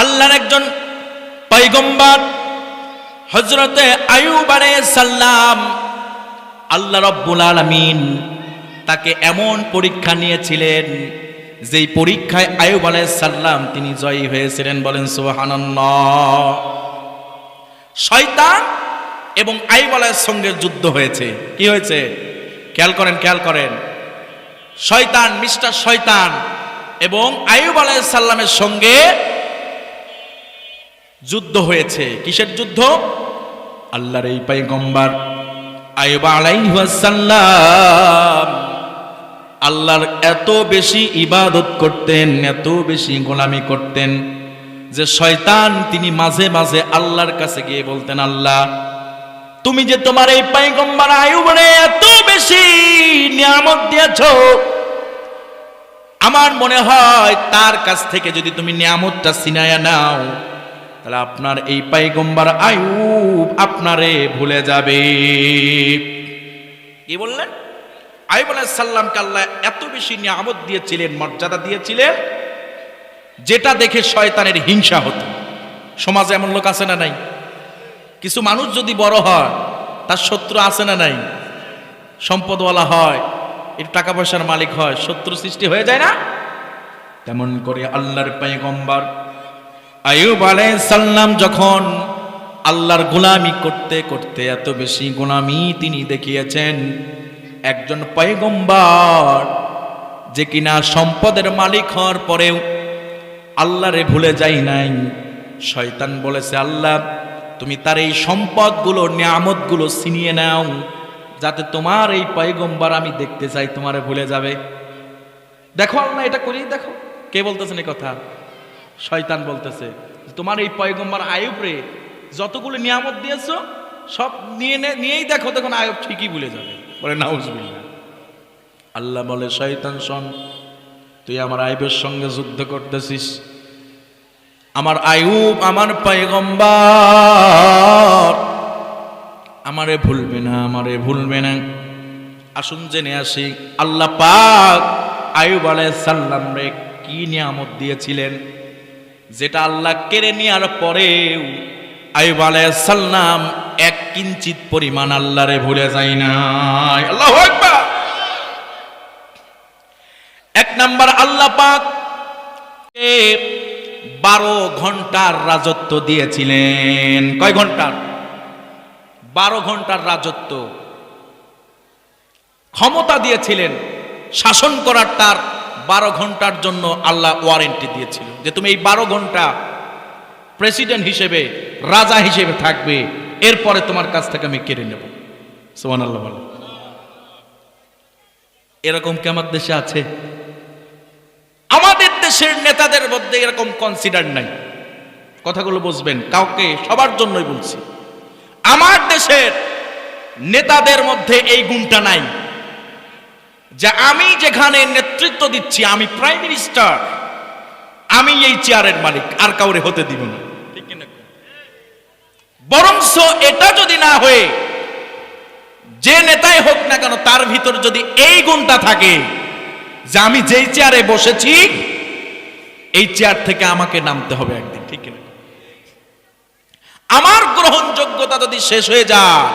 আল্লাহর একজন পৈগম্বর হজরতে আয়ুব সাল্লাম আল্লাহ রব্বুল আলমিন তাকে এমন পরীক্ষা নিয়েছিলেন, যেই পরীক্ষায় আয়ুব সাল্লাম তিনি জয়ী হয়েছিলেন বলেন সুবহানাল্লাহ। শয়তান এবং আইব আলাইহিস সঙ্গে যুদ্ধ হয়েছে। কি হয়েছে? খেয়াল করেন খেয়াল করেন। শয়তান, মিস্টার শয়তান এবং আইব আলাইহিস সাল্লামের সঙ্গে যুদ্ধ হয়েছে। কিসের যুদ্ধ? আল্লাহর এই আলাইহিস সাল্লাম আল্লাহর এত বেশি ইবাদত করতেন, এত বেশি গোলামি করতেন যে শয়তান তিনি মাঝে মাঝে আল্লাহর কাছে গিয়ে বলতেন, আল্লাহ, তুমি যে তোমার এই পাইগম্বার আয়ুবরে এত বেশি নিয়ামত দিয়েছ, আমার মনে হয় তার কাছ থেকে যদি তুমি নিয়ামতটা সিনায়া নাও তাহলে আপনার এই পাইগম্বার আয়ুব আপনারে ভুলে যাবে। কি বললেন? আইব সাল্লামকে আল্লাহ এত বেশি নিয়ামত দিয়েছিলেন, মর্যাদা দিয়েছিলেন, যেটা দেখে শয়তানের হিংসা হতো। সমাজে এমন লোক আছে না নাই? কিছু মানুষ যদি বড় হয়, তার শত্রু আছে না নাই? সম্পদওয়ালা হয়, একটু টাকা পয়সার মালিক হয়, শত্রু সৃষ্টি হয়ে যায় না? তেমন করে আল্লাহর পয়গম্বর আয়ুব সাল্লাম যখন আল্লাহর গোলামি করতে করতে এত বেশি গোলামি তিনি দেখিয়েছেন, একজন পয়গম্বর যে কিনা সম্পদের মালিক হওয়ার পরেও আল্লাহরে ভুলে যাই নাই। শয়তান বলেছে, আল্লাহ, তুমি তার এই সম্পদগুলো, নিয়ামতগুলো ছিনিয়ে নাও, যাতে তোমার এই পয়গম্বর আমি দেখতে চাই, তোমারে ভুলে যাবে। দেখো আল্লাহ এটা করেই দেখো। কে বলতেছেন এই কথা? শয়তান বলতেছে, তোমার এই পয়গম্বর আয়ুব রে, যতগুলো নিয়ামত দিয়েছ, সব নিয়ে নিয়েই দেখো তখন আয়ুব ঠিকই ভুলে যাবে। বলে, নাউজবিল্লাহ। আল্লাহ বলে, শয়তান, শোন, তুই আমার আইবের সঙ্গে যুদ্ধ করতেছিস। আমার আয়ুব আমার পয়গম্বর। আমারে ভুলবে না, আমারে ভুলবে না। আসুন জেনে আসি, আল্লাহ পাক আয়ুব সাল্লাম রে কি নিয়ামত দিয়েছিলেন? যেটা আল্লাহ কেড়ে নেওয়ার পরেও আয়ুব সাল্লাম এক কিঞ্চিত পরিমাণ আল্লাহরে ভুলে যায় না আল্লাহ এক নাম্বার আল্লাহ পাক বারো ঘণ্টার রাজত্ব দিয়েছিলেন। কয় ঘণ্টার? বারো ঘণ্টার রাজত্ব। ক্ষমতা দিয়েছিলেন, শাসন করার তার বারো ঘণ্টার জন্য আল্লাহ ওয়ারেন্টি দিয়েছিল যে তুমি এই বারো ঘণ্টা প্রেসিডেন্ট হিসেবে, রাজা হিসেবে থাকবে। এরপরে তোমার কাছ থেকে আমি কেড়ে নেব। সোমান আল্লাহ বলে। এরকম কি আমার দেশে আছে? আমাদের দেশের নেতাদের মধ্যে এরকম কনসিডার নাই। কথাগুলো বুঝবেন, কাউকে সবার জন্যই বলছি। আমার দেশের নেতাদের মধ্যে এই গুণটা নাই। যে আমি যেখানে নেতৃত্ব দিচ্ছি আমি প্রাইম মিনিস্টার আমি এই চেয়ারের মালিক আর কাউরে হতে দিব না? বরংস এটা যদি না হয়ে যে নেতাই হোক না কেন তার ভিতর যদি এই গুণটা থাকে যে আমি যেই চেয়ারে বসেছি এই চেয়ার থেকে আমাকে নামতে হবে একদিন ঠিক কিনা? আমার গ্রহণযোগ্যতা যদি শেষ হয়ে যায়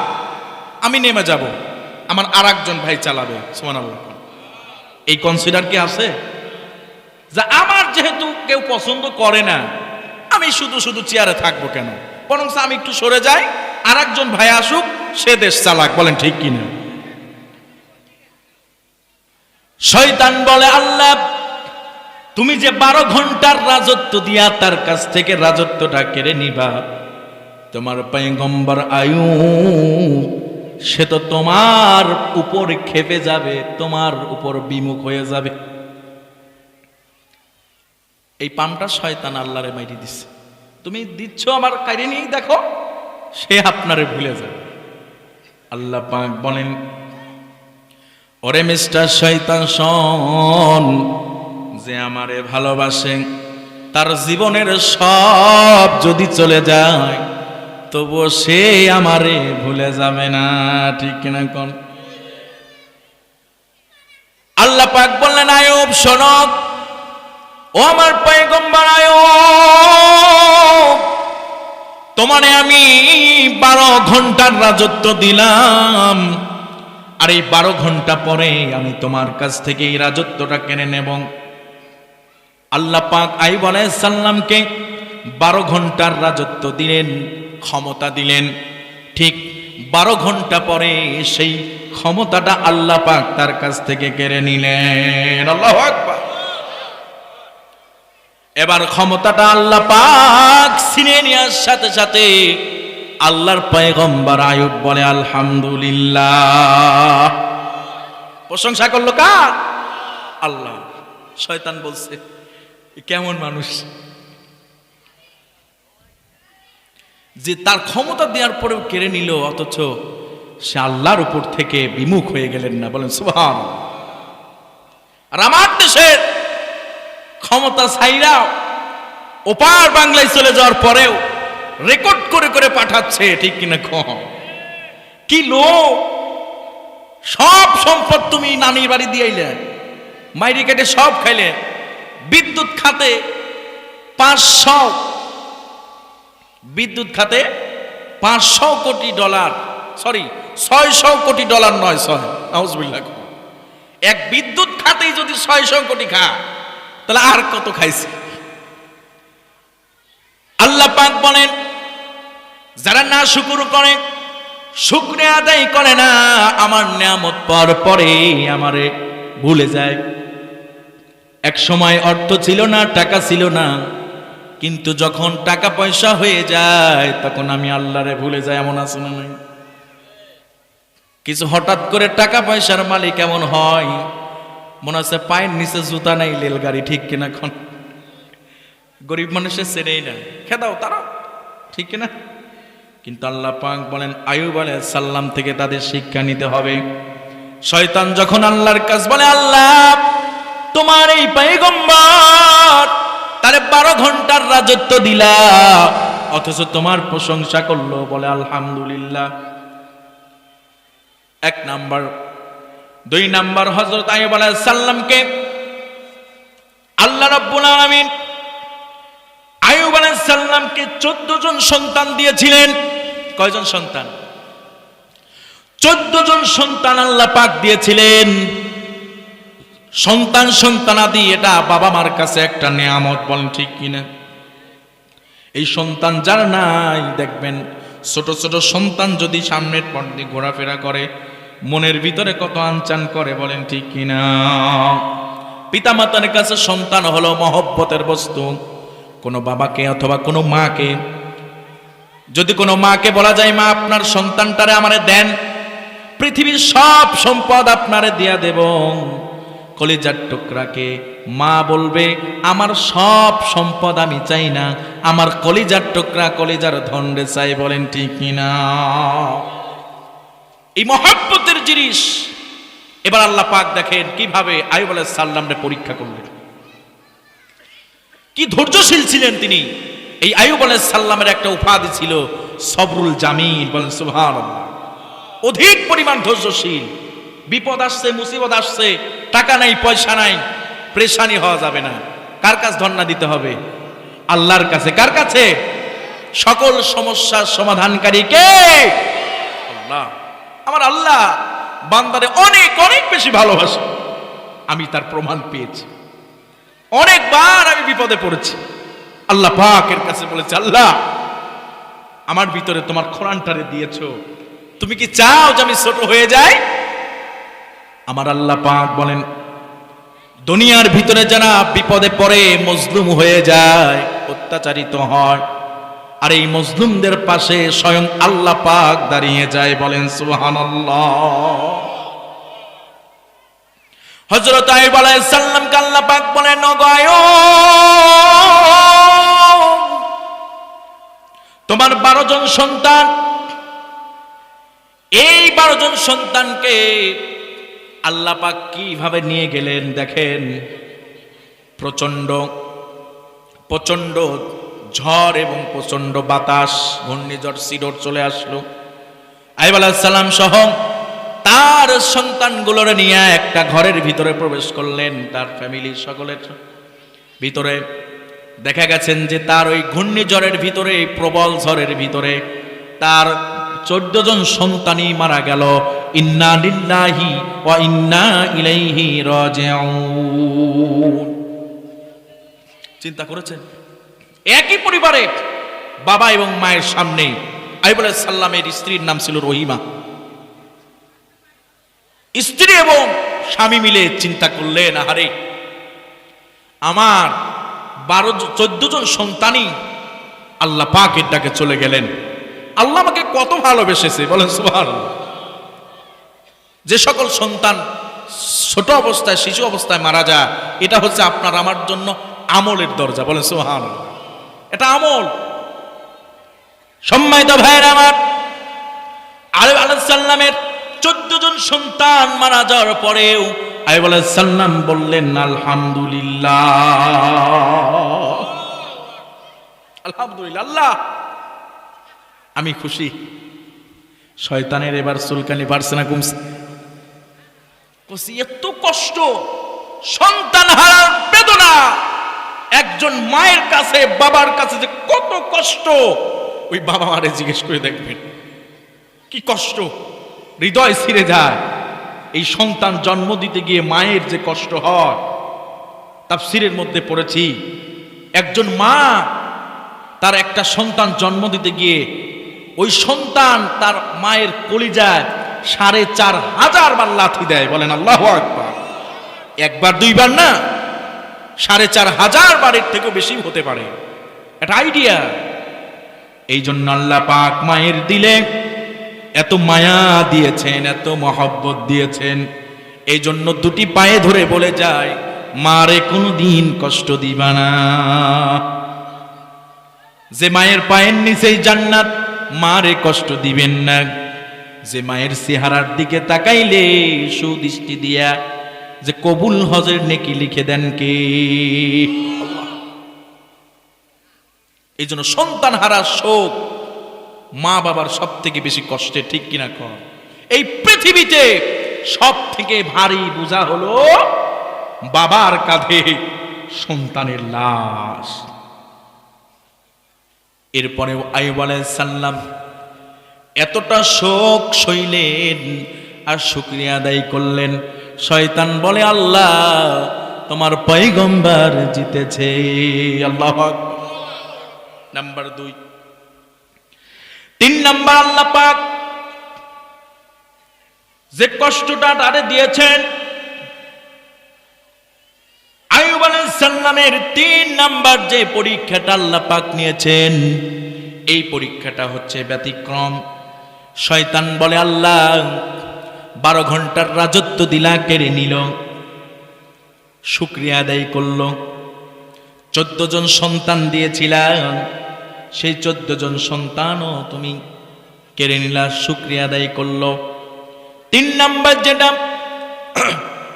আমি নেমে যাব। আমার আর একজন ভাই চালাবে সুমান এই কনসিডার কি আছে? যে আমার যেহেতু কেউ পছন্দ করে না, আমি শুধু শুধু চেয়ারে থাকব কেন? বরং আমি একটু সরে যাই আর একজন ভাই আসুক, সে দেশ চালাক, বলেন ঠিক কিনা শয়তান বলে, আল্লাহ, তুমি যে বারো ঘণ্টার রাজত্ব দিয়া তার কাছ থেকে রাজত্বটা কেড়ে নিবা, তোমার পয়গম্বর আয়ু সে তো তোমার উপর খেপে যাবে, তোমার উপর বিমুখ হয়ে যাবে। এই পামটা শয়তান আল্লাহরে মাইরি দিচ্ছে তুমি দিচ্ছ আমার কাইরে নিয়েই দেখো, সে আপনারে ভুলে যাবে। আল্লাহ পাক বলেন, ওরে মিস্টার শয়তান, শোন, যে আমারে ভালোবাসে, তার জীবনের সব যদি চলে যায় তবুও সে আমারে ভুলে যাবে না, ঠিক কিনা কোন? আল্লাহ পাক বললেন, আয়ব শোনক ও আমার পয়গম্বর আয়ব, তোমারে আমি বারো ঘণ্টার রাজত্ব দিলাম। আর এই বারো ঘণ্টা পরে আমি তোমার কাছ থেকে এই রাজত্বটা কেনে নেব। আল্লাহ পাক আইব সাল্লামকে বারো ঘণ্টার রাজত্ব দিলেন, ক্ষমতা দিলেন। ঠিক বারো ঘণ্টা পরে সেই ক্ষমতাটা আল্লাহ পাক তার কাছ থেকে কেড়ে নিলেন। আল্লাহ এবার ক্ষমতাটা আল্লাহ পাক ছিনে নেওয়ার সাথে সাথে আল্লাহর পয়গম্বর আয়ুব বলে, আলহামদুলিল্লাহ। প্রশংসা করল কার? আল্লাহ। শয়তান বলছে কেমন মানুষ? যে তার ক্ষমতা দেওয়ার পরেও কেড়ে নিল, অথচ সে আল্লাহর উপর থেকে বিমুখ হয়ে গেলেন না। বলেন সুভান আর আমার দেশের ক্ষমতা ছাইরা ওপার বাংলায় চলে যাওয়ার পরেও রেকর্ড করে করে পাঠাচ্ছে, ঠিক কিনা কম কি লোক সব সম্পদ তুমি নানির বাড়ি দিয়াইলে মাইরি কেটে সব খাইলে, বিদ্যুৎ খাতে পাঁচশো বিদ্যুৎ খাতে পাঁচশো কোটি ডলার সরি ছয়শো কোটি ডলার নয়, ছয় এক বিদ্যুৎ খাতেই যদি ছয়শো কোটি খা, তাহলে আর কত খাইছে? আল্লাহ পাক বলেন, যারা না শুকুর করে শুক্রে আদায় করে না, আমার নিয়ামত পর পরে আমারে ভুলে যায়। এক সময় অর্থ ছিল না, টাকা ছিল না কিন্তু যখন টাকা পয়সা হয়ে যায়, তখন আমি আল্লাহরে ভুলে যাই, এমন আছে না নাই? কিছু হঠাৎ করে টাকা পয়সার মালিক এমন হয়, মনে হচ্ছে পায়ের নিচে জুতা নাই রেল গাড়ি ঠিক কিনা এখন? গরিব মানুষের চেনেই না খেদাও তারা, ঠিক কিনা? কিন্তু আল্লাহ পাক বলেন, আয়ুব আলাইহিস সাল্লাম থেকে তাদের শিক্ষা নিতে হবে। শয়তান যখন আল্লাহর কাছে বলে, আল্লাহ, তোমার এই পয়গম্বর, তারে বারো ঘণ্টার রাজত্ব দিলা। অথচ তোমার প্রশংসা করল বলে আলহামদুলিল্লাহ। এক নাম্বার। দুই নাম্বার হজরত আইব আল্লাহ রাব্বুল আলামিন আয়ুব চোদ্দ জন সন্তান দিয়েছিলেন। কয়জন সন্তান? চোদ্দ জন সন্তান আল্লাহ পাক দিয়েছিলেন। সন্তান সন্তানাদি, এটা বাবা মার কাছে একটা নেয়ামত বলেন ঠিক কিনা? এই সন্তান যার নাই, দেখবেন ছোট ছোট সন্তান যদি সামনের পর দিয়ে ঘোরাফেরা করে, মনের ভিতরে কত আনচান করে, বলেন ঠিক কিনা? পিতামাতার কাছে সন্তান হলো মহব্বতের বস্তু। কোনো বাবাকে অথবা কোনো মাকে, যদি কোনো মাকে বলা যায়, মা, আপনার সন্তানটারে আমারে দেন, পৃথিবীর সব সম্পদ আপনারে দিয়া দেব। কলিজার টুকরাকে। মা বলবে, আমার সব সম্পদ আমি চাই না। আমার কলিজার টুকরা কলিজার ধন্ডে চাই। বলেন, ঠিক না? এই মহাব্বতের জিনিস। এবার আল্লাহ পাক দেখেন কীভাবে আয়ুব সাল্লামরে পরীক্ষা করলেন। কি ধৈর্যশীল ছিলেন তিনি। এই আয়ুব আলাইহিস সাল্লামের একটা উপাধি ছিল, সবরুল জামিল। বলেন, সুবহানাল্লাহ। অধিক পরিমাণ ধৈর্যশীল। বিপদ আসছে, মুসিবত আসছে, টাকা নাই, পয়সা নাই, প্রেশানি হওয়া যাবে না। কার কাছে ধর্ণা দিতে হবে? আল্লাহর কাছে। কার কাছে? সকল সমস্যার সমাধানকারী কে? আল্লাহ। আমার আল্লাহ বান্দারে অনেক অনেক বেশি ভালোবাসে। আমি তার প্রমাণ পেয়েছি। অনেকবার আমি বিপদে পড়েছি। আল্লাহ পাকের কাছে বলেছে, আল্লাহ, আমার ভিতরে তোমার খোরানটারে দিয়েছ। তুমি কি চাও যে আমি ছোট হয়ে যাই? আমার আল্লাহ পাক বলেন, দুনিয়ার ভিতরে যারা বিপদে পড়ে, মজলুম হয়ে যায়, অত্যাচারিত হয়, আর এই মজলুমদের পাশে স্বয়ং আল্লাহ পাক দাঁড়িয়ে যায় বলেন, সুবহানাল্লাহ। হযরত আইব আলাইহিস সালামকে আল্লাহ পাক বলেন নগয় তোমার বারো জন সন্তান, এই বারো জন সন্তানকে আল্লাহ পাক কীভাবে নিয়ে গেলেন দেখেন? প্রচণ্ড প্রচণ্ড ঝড় এবং প্রচণ্ড বাতাস, ঘূর্ণিঝড়, সিডোর চলে আসলো। আইব সালাম সহ তার সন্তানগুলোর নিয়ে একটা ঘরের ভিতরে প্রবেশ করলেন, তার ফ্যামিলির সকলের। ভিতরে দেখা গেছেন যে তার ওই ঘূর্ণিঝড়ের ভিতরে, প্রবল ঝড়ের ভিতরে তার চোদ্দ জন সন্তানই মারা গেল। ইন্না লিল্লাহি ওয়া ইন্না ইলাইহি রাজিউন চিন্তা করেছেন? একই পরিবারে বাবা এবং মায়ের সামনে আইব সাল্লামের স্ত্রীর নাম ছিল রহিমা। স্ত্রী এবং স্বামী মিলে চিন্তা করলেন, আহারে, আমার বারো চোদ্দ জন সন্তানই আল্লাহ পাকের ডাকে চলে গেলেন। আল্লাহ আমাকে কত ভালোবেসেছে, বলেন সুহান যে সকল সন্তান ছোট অবস্থায়, শিশু অবস্থায় মারা যায়, এটা হচ্ছে আপনার আমার জন্য আমলের দরজা। বলেন সুহান এটা আমল। সম্মানিত ভাইয়ের আমার আলব আলাইসাল্লামের চোদ্দ জন সন্তান মারা যাওয়ার পরেও আইব আলাইসাল্লাম বললেন, আলহামদুলিল্লাহ। আলহামদুলিল্লাহ। আল্লাহ আমি খুশি। শয়তানের এবার সুলকানি পারছে না কমছে কষি এত কষ্ট, সন্তান হারার বেদনা। একজন মায়ের কাছে, বাবার কাছে যে কত কষ্ট, ওই বাবা মারে জিজ্ঞেস করে দেখবেন। কি কষ্ট, হৃদয় ছিঁড়ে যায়। এই সন্তান জন্ম দিতে গিয়ে মায়ের যে কষ্ট হয়, তাফসিরের মধ্যে পড়েছি। একজন মা, তার একটা সন্তান জন্ম দিতে গিয়ে, ওই সন্তান তার মায়ের কলিজায় সাড়ে চার হাজার বার লাথি দেয়, বলেন আল্লাহ একবার একবার, দুইবার না, সাড়ে চার হাজার বারের থেকেও বেশি হতে পারে। একটা আইডিয়া এই জন্য আল্লাহ পাক মায়ের দিলে এত মায়া দিয়েছেন, এত মহব্বত দিয়েছেন। এই জন্য দুটি পায়ে ধরে বলে যায়, মারে কোনো দিন কষ্ট দিবা না। যে মায়ের পায়ের নিচেই জান্নাত, মারে কষ্ট দিবেন না। যে মায়ের চেহারার দিকে তাকাইলে সুদৃষ্টি দিয়া যে কবুল হজের নেকি লিখে দেন কে? এই জন্য সন্তান হারার শোক মা বাবার সব থেকে বেশি কষ্টে, ঠিক কিনা কর? এই পৃথিবীতে সব থেকে ভারী বোঝা হলো বাবার কাঁধে সন্তানের লাশ। এরপরে আইব সাল্লাম এতটা শোক সইলেন আর শুক্রিয়া আদায় করলেন। শয়তান বলে, আল্লাহ, তোমার পৈগম্বার জিতেছে। আল্লাহ নাম্বার দুই। তিন নাম্বার আল্লাহ পাক যে কষ্টটা তারে দিয়েছেন আয়ুব তিন নাম্বার যে পরীক্ষাটা আল্লাহ নিয়েছেন, এই পরীক্ষাটা হচ্ছে ব্যতিক্রম। শয়তান বলে, আল্লাহ, বারো ঘণ্টার রাজত্ব দিলা, কেড়ে নিল, শুক্রিয়া আদায় করল। চোদ্দ জন সন্তান দিয়েছিলাম সেই চোদ্দ জন সন্তানও তুমি কেড়ে নিলা, শুক্রিয়া আদায় করল। তিন নাম্বার যেটা,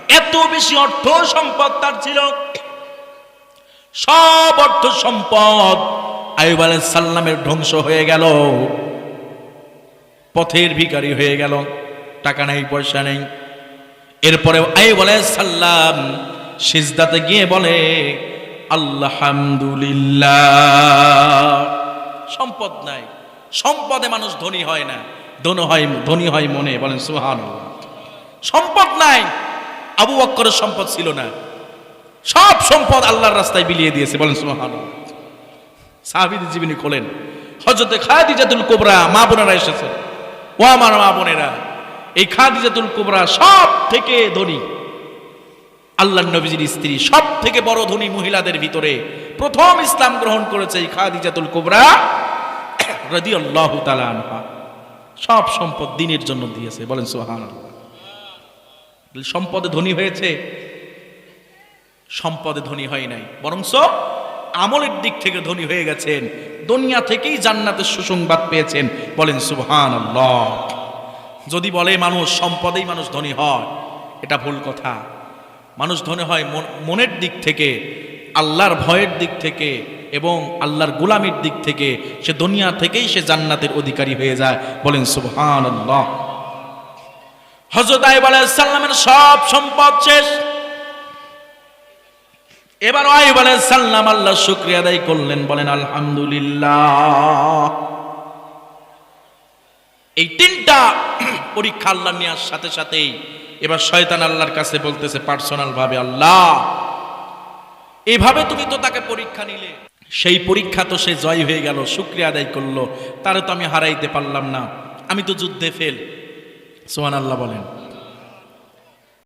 এত বেশি অর্থ সম্পদ তার ছিল। সব অর্থ সম্পদ আয়ুব সাল্লামের ধ্বংস হয়ে গেল। পথের ভিখারি হয়ে গেল। টাকা নেই, পয়সা নেই। এরপরে আই বলে সাল্লাম সিজদাতে গিয়ে বলে আল্লাহামদুলিল্লাহ সম্পদ নাই। সম্পদে মানুষ ধনী হয় না। ধনী হয় ধনী হয় মনে, বলেন সুহান সম্পদ নাই। আবু বক্করের সম্পদ ছিল না। সব সম্পদ আল্লাহর রাস্তায় বিলিয়ে দিয়েছে, বলেন সুহান সাহাবিদ জীবনী খোলেন। হজরতে খাদিজাতুল কোবরা মা বোনেরা এসেছে। ও আমার মা বোনেরা, এই খাদিজাতুল কোবরা সব থেকে ধনী। আল্লাহ নবীজির স্ত্রী সব থেকে বড় ধনী মহিলাদের ভিতরে প্রথম ইসলাম গ্রহণ করেছে এই খাদিজাতুল কোবরা রাদি আল্লাহ সব সম্পদ দিনের জন্য দিয়েছে, বলেন সোহান সম্পদে ধনী হয়েছে, সম্পদে ধনী হয় নাই বরং বরংস আমলের দিক থেকে ধনী হয়ে গেছেন। দুনিয়া থেকেই জান্নাতের সুসংবাদ পেয়েছেন। বলেন সুবহান যদি বলে মানুষ সম্পদেই মানুষ ধনী হয়, এটা ভুল কথা। মানুষ ধনী হয় মন- মনের দিক থেকে, আল্লাহর ভয়ের দিক থেকে এবং আল্লাহর গোলামির দিক থেকে সে দুনিয়া থেকেই সে জান্নাতের অধিকারী হয়ে যায়। বলেন সুবহান হজরত আইব সাল্লামের সব সম্পদ শেষ। এবার আইব সাল্লাম আল্লাহ শুক্রিয়া আদায় করলেন, বলেন, আলহামদুলিল্লাহ। এই তিনটা পরীক্ষা আল্লাহ নেওয়ার সাথে সাথেই এবার শয়তান আল্লাহর কাছে বলতেছে পার্সোনাল ভাবে আল্লাহ, এভাবে তুমি তো তাকে পরীক্ষা নিলে। সেই পরীক্ষা তো সে জয় হয়ে গেল, শুক্রিয়া আদায় করল। তারে তো আমি হারাইতে পারলাম না। আমি তো যুদ্ধে ফেল। সোহান আল্লাহ বলেন।